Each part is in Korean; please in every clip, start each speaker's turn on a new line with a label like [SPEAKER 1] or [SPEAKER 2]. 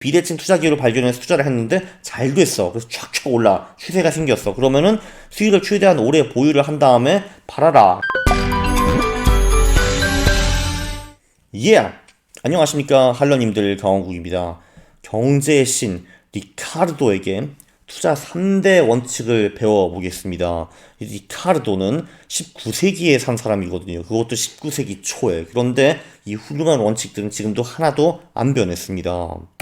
[SPEAKER 1] 비대칭 투자 기회를 발견해서 투자를 했는데 잘 됐어. 그래서 촥촥 올라 추세가 생겼어. 그러면은 수익을 최대한 오래 보유를 한 다음에 팔아라. 예! 안녕하십니까 할러님들 강원국입니다. 경제의 신 리카르도에게 투자 3대 원칙을 배워보겠습니다. 이 리카르도는 19세기에 산 사람이거든요. 그것도 19세기 초에. 그런데 이 훌륭한 원칙들은 지금도 하나도 안 변했습니다.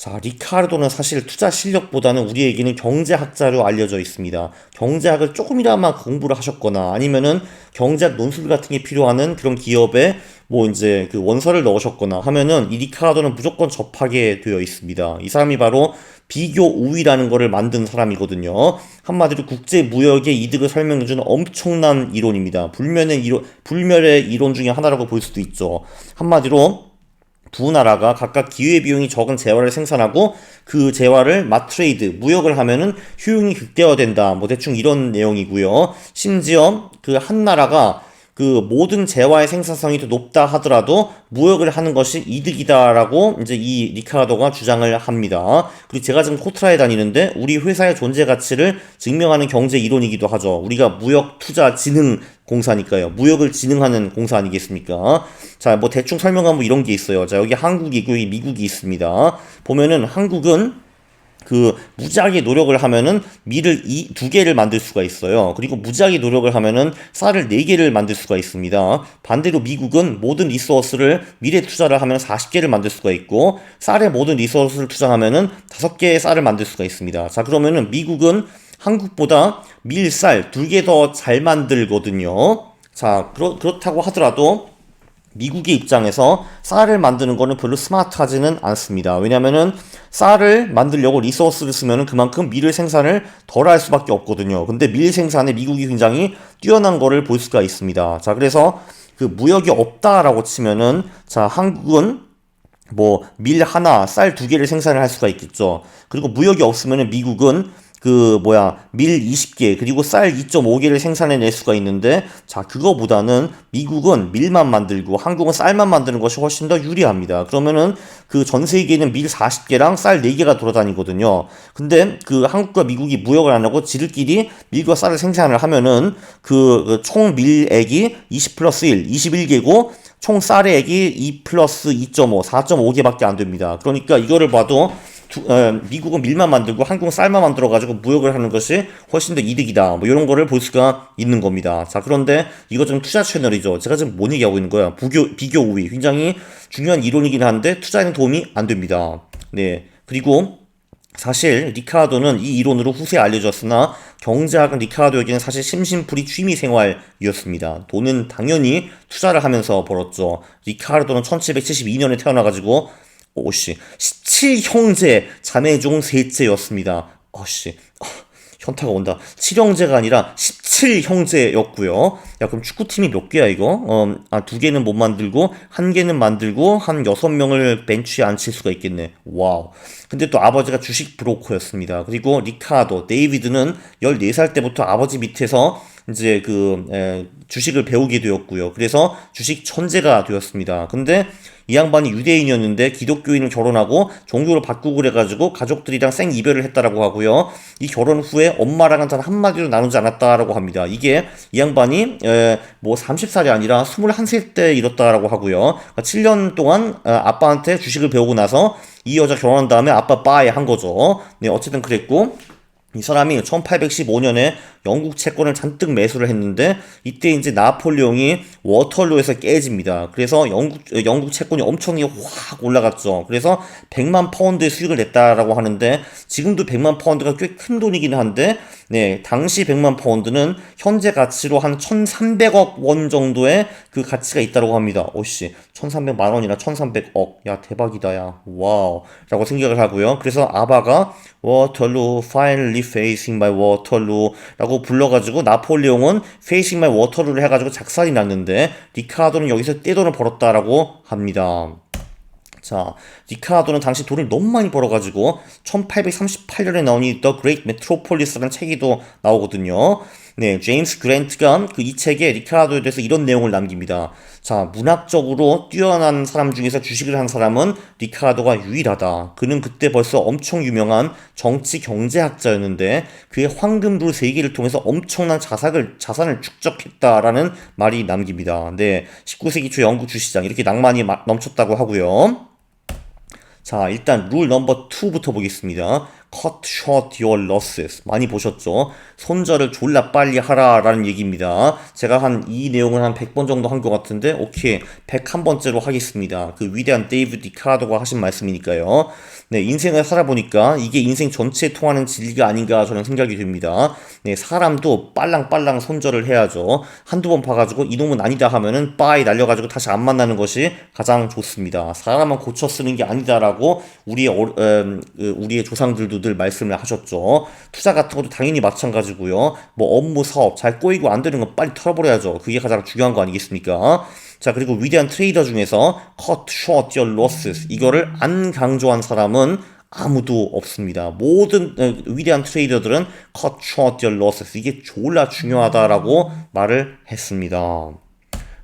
[SPEAKER 1] 자, 리카르도는 사실 투자 실력보다는 우리에게는 경제학자로 알려져 있습니다. 경제학을 조금이나마 공부를 하셨거나 아니면은 경제학 논술 같은 게 필요하는 그런 기업에 뭐 이제 그 원서를 넣으셨거나 하면은 이 리카르도는 무조건 접하게 되어 있습니다. 이 사람이 바로 비교 우위라는 거를 만든 사람이거든요. 한마디로 국제 무역의 이득을 설명해주는 엄청난 이론입니다. 불면의 이론, 불멸의 이론 중에 하나라고 볼 수도 있죠. 한마디로 두 나라가 각각 기회비용이 적은 재화를 생산하고 그 재화를 마트레이드, 무역을 하면은 효용이 극대화된다. 뭐 대충 이런 내용이고요. 심지어 그 한 나라가 그 모든 재화의 생산성이 더 높다 하더라도 무역을 하는 것이 이득이다라고 이제 이 리카르도가 주장을 합니다. 그리고 제가 지금 코트라에 다니는데 우리 회사의 존재 가치를 증명하는 경제 이론이기도 하죠. 우리가 무역 투자 진흥 공사니까요. 무역을 진흥하는 공사 아니겠습니까? 자, 뭐 대충 설명하면 뭐 이런 게 있어요. 자, 여기 한국이고 미국이 있습니다. 보면은 한국은 그 무지하게 노력을 하면은 밀을 이 두 개를 만들 수가 있어요. 그리고 무지하게 노력을 하면은 쌀을 네 개를 만들 수가 있습니다. 반대로 미국은 모든 리소스를 밀에 투자를 하면 40개를 만들 수가 있고 쌀에 모든 리소스를 투자하면은 다섯 개의 쌀을 만들 수가 있습니다. 자, 그러면은 미국은 한국보다 밀, 쌀 두 개 더 잘 만들거든요. 자, 그렇, 그렇다고 하더라도 미국의 입장에서 쌀을 만드는 거는 별로 스마트하지는 않습니다. 왜냐면은 쌀을 만들려고 리소스를 쓰면은 그만큼 밀을 생산을 덜 할 수밖에 없거든요. 근데 밀 생산에 미국이 굉장히 뛰어난 거를 볼 수가 있습니다. 자, 그래서 그 무역이 없다라고 치면은 자, 한국은 뭐 밀 하나, 쌀 두 개를 생산을 할 수가 있겠죠. 그리고 무역이 없으면은 미국은 그 뭐야 밀 20개 그리고 쌀 2.5개를 생산해낼 수가 있는데 자 그거보다는 미국은 밀만 만들고 한국은 쌀만 만드는 것이 훨씬 더 유리합니다. 그러면은 그 전 세계에는 밀 40개랑 쌀 4개가 돌아다니거든요. 근데 그 한국과 미국이 무역을 안 하고 지들끼리 밀과 쌀을 생산을 하면은 그 총 밀액이 20 플러스 1, 21개고 총 쌀의 액이 2 플러스 2.5, 4.5개밖에 안 됩니다. 그러니까 이거를 봐도 두, 어, 미국은 밀만 만들고 한국은 쌀만 만들어 가지고 무역을 하는 것이 훨씬 더 이득이다. 뭐 이런 거를 볼 수가 있는 겁니다. 자, 그런데 이거 좀 투자 채널이죠. 제가 지금 뭔 얘기하고 있는 거야? 부교, 비교 우위. 굉장히 중요한 이론이긴 한데 투자에는 도움이 안 됩니다. 네. 그리고 사실 리카르도는 이 이론으로 후세에 알려졌으나 경제학은 리카르도에게는 사실 심심풀이 취미 생활이었습니다. 돈은 당연히 투자를 하면서 벌었죠. 리카르도는 1772년에 태어나가지고 오씨 17형제 자매 중 셋째였습니다. 어씨 어, 현타가 온다. 7형제가 아니라 17형제였고요. 야 그럼 축구팀이 몇 개야 이거? 어, 아, 두 개는 못 만들고 한 개는 만들고 한 여섯 명을 벤치에 앉힐 수가 있겠네. 와우. 근데 또 아버지가 주식 브로커였습니다. 그리고 리카도, 데이비드는 14살 때부터 아버지 밑에서 이제 그 에, 주식을 배우게 되었고요. 그래서 주식 천재가 되었습니다. 근데 이 양반이 유대인이었는데 기독교인을 결혼하고 종교를 바꾸고 그래가지고 가족들이랑 생 이별을 했다라고 하고요. 이 결혼 후에 엄마랑은 단 한마디로 나누지 않았다라고 합니다. 이게 이 양반이 에, 뭐 30살이 아니라 21세 때 이뤘다라고 하고요. 그러니까 7년 동안 어, 아빠한테 주식을 배우고 나서 이 여자 결혼한 다음에 아빠 빠에 한 거죠. 네, 어쨌든 그랬고 이 사람이 1815년에 영국 채권을 잔뜩 매수를 했는데 이때 이제 나폴레옹이 워털루에서 깨집니다. 그래서 영국 영국 채권이 엄청나게 확 올라갔죠. 그래서 100만 파운드의 수익을 냈다라고 하는데 지금도 100만 파운드가 꽤 큰 돈이긴 한데 네, 당시 100만 파운드는 현재 가치로 한 1,300억 원 정도의 그 가치가 있다고 합니다. 오씨, 1,300만 원이나 1,300억. 야, 대박이다, 야. 와우. 라고 생각을 하고요. 그래서 아바가 워털루, finally facing my Waterloo 라고 불러가지고 나폴레옹은 facing my Waterloo를 해가지고 작살이 났는데 리카르도는 여기서 떼돈을 벌었다라고 합니다. 자, 리카르도는 당시 돈을 너무 많이 벌어가지고 1838년에 나온 이 The Great Metropolis라는 책이 또 나오거든요. 네, 제임스 그랜트가 그 이 책에 리카르도에 대해서 이런 내용을 남깁니다. 자, 문학적으로 뛰어난 사람 중에서 주식을 한 사람은 리카르도가 유일하다. 그는 그때 벌써 엄청 유명한 정치 경제학자였는데 그의 황금 룰 3개를 통해서 엄청난 자산을, 자산을 축적했다라는 말이 남깁니다. 네, 19세기 초 영국 주시장 이렇게 낭만이 넘쳤다고 하고요. 자, 일단 룰 넘버 2부터 보겠습니다. Cut short your losses. 많이 보셨죠? 손절을 졸라 빨리 하라라는 얘기입니다. 제가 한 이 내용을 한 100번 정도 한 것 같은데, 오케이. 101번째로 하겠습니다. 그 위대한 데이브 디카도가 하신 말씀이니까요. 네, 인생을 살아보니까 이게 인생 전체에 통하는 진리가 아닌가 저는 생각이 듭니다. 네, 사람도 빨랑빨랑 손절을 해야죠. 한두 번 봐가지고 이놈은 아니다 하면은 빠이 날려가지고 다시 안 만나는 것이 가장 좋습니다. 사람은 고쳐 쓰는 게 아니다라고 우리의, 어, 음, 우리의 조상들도 늘 말씀을 하셨죠. 투자 같은 것도 당연히 마찬가지고요. 뭐 업무 사업 잘 꼬이고 안 되는 건 빨리 털어버려야죠. 그게 가장 중요한 거 아니겠습니까? 자, 그리고 위대한 트레이더 중에서 cut short your losses 이거를 안 강조한 사람은 아무도 없습니다. 모든 어, 위대한 트레이더들은 cut short your losses 이게 졸라 중요하다라고 말을 했습니다.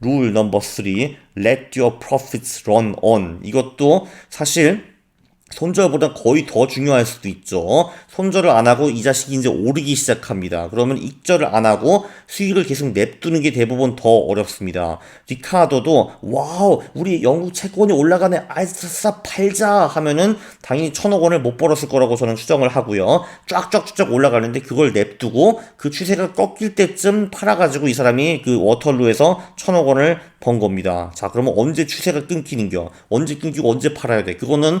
[SPEAKER 1] 룰 넘버 3 let your profits run on 이것도 사실 손절보다 거의 더 중요할 수도 있죠. 손절을 안 하고 이 자식이 이제 오르기 시작합니다. 그러면 익절을 안 하고 수익을 계속 냅두는 게 대부분 더 어렵습니다. 리카도도 와우 우리 영국 채권이 올라가네 아싸 팔자 하면은 당연히 천억 원을 못 벌었을 거라고 저는 추정을 하고요. 쫙쫙쫙 올라가는데 그걸 냅두고 그 추세가 꺾일 때쯤 팔아가지고 이 사람이 그 워털루에서 천억 원을 번 겁니다. 자 그러면 언제 추세가 끊기는겨? 언제 끊기고 언제 팔아야 돼? 그거는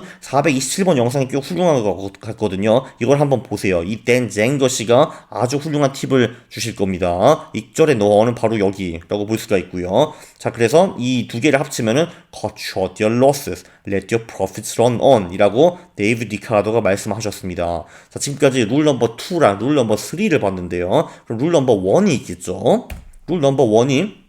[SPEAKER 1] 427번 영상이 꽤 훌륭한 것 같거든요. 이걸 한번 보세요. 이 댄 쟁거 씨가 아주 훌륭한 팁을 주실 겁니다. 익절의 너는 바로 여기라고 볼 수가 있고요. 자 그래서 이 두 개를 합치면은 cut short your losses, let your profits run on 이라고 데이브 디카도가 말씀하셨습니다. 자 지금까지 룰 넘버 2랑 룰 넘버 3를 봤는데요. 그럼 룰 넘버 1이 있겠죠? 룰 넘버 1이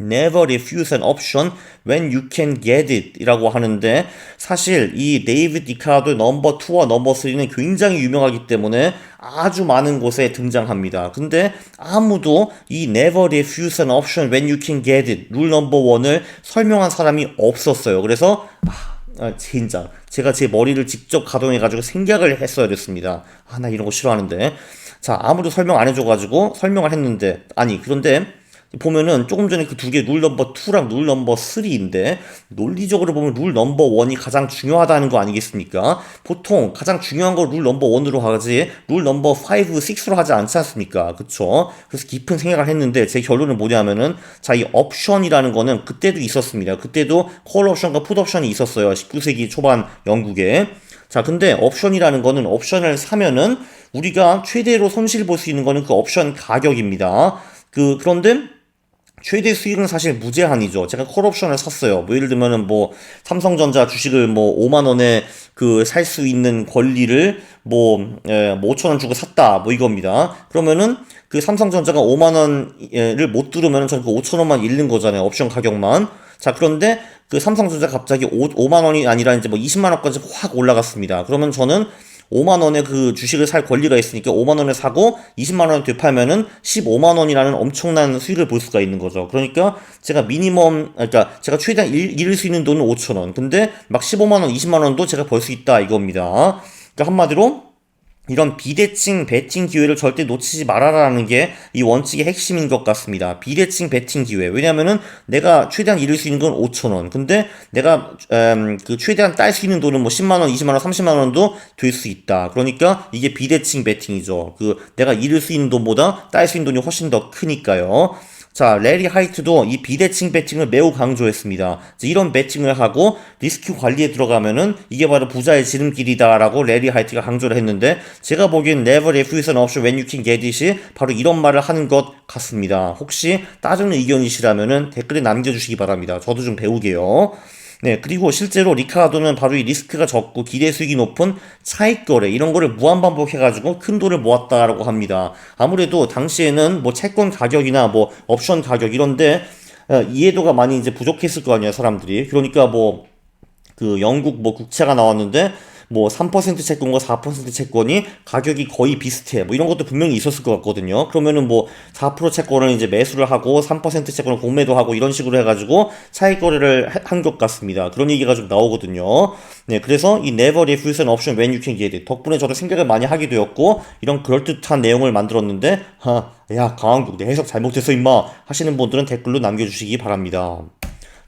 [SPEAKER 1] never refuse an option when you can get it 이라고 하는데 사실 이 데이비드 디카도 넘버 2와 넘버 3는 굉장히 유명하기 때문에 아주 많은 곳에 등장합니다. 근데 아무도 이 never refuse an option when you can get it 룰 넘버 1을 설명한 사람이 없었어요. 그래서 아, 진짜 제가 제 머리를 직접 가동해 가지고 생각을 했어야 됐습니다. 아 나 이런 거 싫어하는데 자 아무도 설명 안 해줘 가지고 설명을 했는데 아니 그런데 보면은 조금 전에 그 두 개 룰 넘버 2랑 룰 넘버 3인데 논리적으로 보면 룰 넘버 1이 가장 중요하다는 거 아니겠습니까? 보통 가장 중요한 걸룰 넘버 1으로 하지 룰 넘버 5, 6로 하지 않지 않습니까? 그쵸? 그래서 깊은 생각을 했는데 제 결론은 뭐냐면은 자, 이 옵션이라는 거는 그때도 있었습니다. 그때도 콜 옵션과 풋 옵션이 있었어요. 19세기 초반 영국에. 자, 근데 옵션이라는 거는 옵션을 사면은 우리가 최대로 손실 볼 수 있는 거는 그 옵션 가격입니다. 그, 그런데 최대 수익은 사실 무제한이죠. 제가 콜옵션을 샀어요. 뭐 예를 들면은 뭐 삼성전자 주식을 뭐 5만 원에 그 살 수 있는 권리를 뭐, 예, 뭐 5천 원 주고 샀다. 뭐 이겁니다. 그러면은 그 삼성전자가 5만 원을 못 들으면은 저는 그 5천 원만 잃는 거잖아요. 옵션 가격만. 자, 그런데 그 삼성전자 갑자기 5, 5만 원이 아니라 이제 뭐 20만 원까지 확 올라갔습니다. 그러면 저는 5만 원의 그 주식을 살 권리가 있으니까 5만 원에 사고 20만 원에 되팔면은 15만 원이라는 엄청난 수익을 볼 수가 있는 거죠. 그러니까 제가 미니멈 그러니까 제가 최대한 잃을 수 있는 돈은 5천 원. 근데 막 15만 원, 20만 원도 제가 벌 수 있다 이겁니다. 그러니까 한마디로 이런 비대칭 배팅 기회를 절대 놓치지 말아라라는 게 이 원칙의 핵심인 것 같습니다. 비대칭 배팅 기회. 왜냐면은 내가 최대한 잃을 수 있는 건 5천원. 근데 내가 음, 그 최대한 딸 수 있는 돈은 뭐 10만원, 20만원, 30만원도 될 수 있다. 그러니까 이게 비대칭 배팅이죠. 그 내가 잃을 수 있는 돈보다 딸 수 있는 돈이 훨씬 더 크니까요. 자, 레리 하이트도 이 비대칭 배팅을 매우 강조했습니다. 이런 배팅을 하고 리스크 관리에 들어가면은 이게 바로 부자의 지름길이다라고 레리 하이트가 강조를 했는데 제가 보기엔 never refuse an option when you can get it이 바로 이런 말을 하는 것 같습니다. 혹시 따르는 의견이시라면은 댓글에 남겨주시기 바랍니다. 저도 좀 배우게요. 네, 그리고 실제로 리카도는 바로 이 리스크가 적고 기대 수익이 높은 차익 거래 이런 거를 무한 반복해 가지고 큰 돈을 모았다라고 합니다. 아무래도 당시에는 뭐 채권 가격이나 뭐 옵션 가격 이런데 어, 이해도가 많이 이제 부족했을 거 아니에요 사람들이. 그러니까 뭐 그 영국 뭐 국채가 나왔는데 뭐 3% 채권과 4% 채권이 가격이 거의 비슷해. 뭐 이런 것도 분명히 있었을 것 같거든요. 그러면은 뭐 4% 채권을 이제 매수를 하고 3% 채권을 공매도 하고 이런 식으로 해가지고 차익 거래를 한 것 같습니다. 그런 얘기가 좀 나오거든요. 네, 그래서 이 never refuse an option when you can get it. 덕분에 저도 생각을 많이 하게 되었고 이런 그럴듯한 내용을 만들었는데 하, 야 강한국 내 해석 잘못했어 임마 하시는 분들은 댓글로 남겨주시기 바랍니다.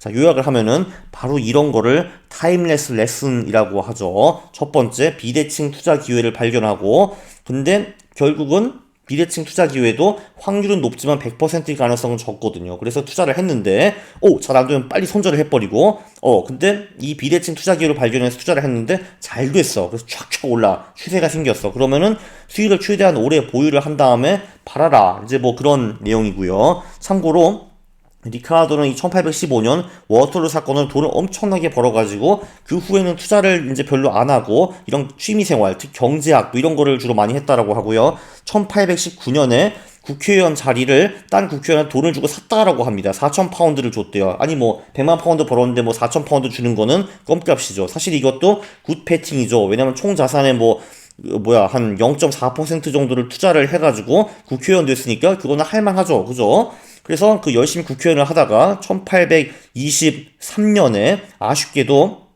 [SPEAKER 1] 자, 요약을 하면은 바로 이런 거를 타임레스 레슨이라고 하죠. 첫 번째, 비대칭 투자 기회를 발견하고, 근데 결국은 비대칭 투자 기회도 확률은 높지만 100%의 가능성은 적거든요. 그래서 투자를 했는데, 오, 잘 안 되면 빨리 손절을 해버리고, 어, 근데 이 비대칭 투자 기회를 발견해서 투자를 했는데 잘 됐어. 그래서 촥촥 올라. 추세가 생겼어. 그러면은 수익을 최대한 오래 보유를 한 다음에 팔아라. 이제 뭐 그런 내용이고요. 참고로, 리카르도는 이 1815년 워터루 사건으로 돈을 엄청나게 벌어가지고 그 후에는 투자를 이제 별로 안 하고 이런 취미생활, 특히 경제학 뭐 이런 거를 주로 많이 했다라고 하고요. 1819년에 국회의원 자리를 딴 국회의원 돈을 주고 샀다라고 합니다. 4천 파운드를 줬대요. 아니 뭐 100만 파운드 벌었는데 뭐 4천 파운드 주는 거는 껌값이죠. 사실 이것도 굿 패팅이죠. 왜냐면 총 자산의 뭐 어, 뭐야 한 0.4% 정도를 투자를 해가지고 국회의원 됐으니까 그거는 할만하죠. 그죠? 그래서 그 열심히 국회의원을 하다가 1823년에 아쉽게도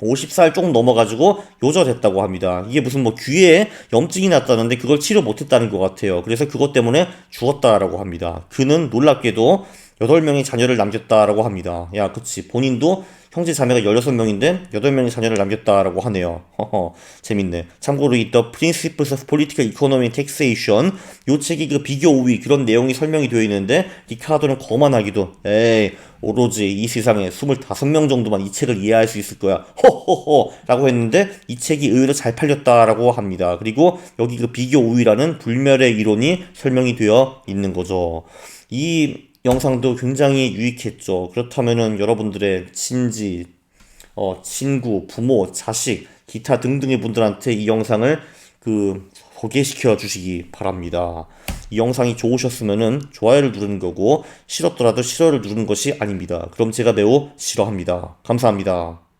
[SPEAKER 1] 50살 조금 넘어가지고 요절했다고 합니다. 이게 무슨 뭐 귀에 염증이 났다는데 그걸 치료 못했다는 것 같아요. 그래서 그것 때문에 죽었다라고 합니다. 그는 놀랍게도 8명의 자녀를 남겼다라고 합니다. 야, 그치. 본인도 형제 자매가 16명인데 8명의 자녀를 남겼다라고 하네요. 허허, 재밌네. 참고로 이 The Principles of Political Economy and Taxation 요 책이 그 비교 5위 그런 내용이 설명이 되어 있는데 리카도는 거만하기도 에이 오로지 이 세상에 25명 정도만 이 책을 이해할 수 있을 거야. 호호호 라고 했는데 이 책이 의외로 잘 팔렸다라고 합니다. 그리고 여기 그 비교 5위라는 불멸의 이론이 설명이 되어 있는 거죠. 이 영상도 굉장히 유익했죠. 그렇다면은 여러분들의 친지, 어, 친구, 부모, 자식, 기타 등등의 분들한테 이 영상을 그 소개시켜 주시기 바랍니다. 이 영상이 좋으셨으면은 좋아요를 누르는 거고 싫었더라도 싫어요를 누르는 것이 아닙니다. 그럼 제가 매우 싫어합니다. 감사합니다.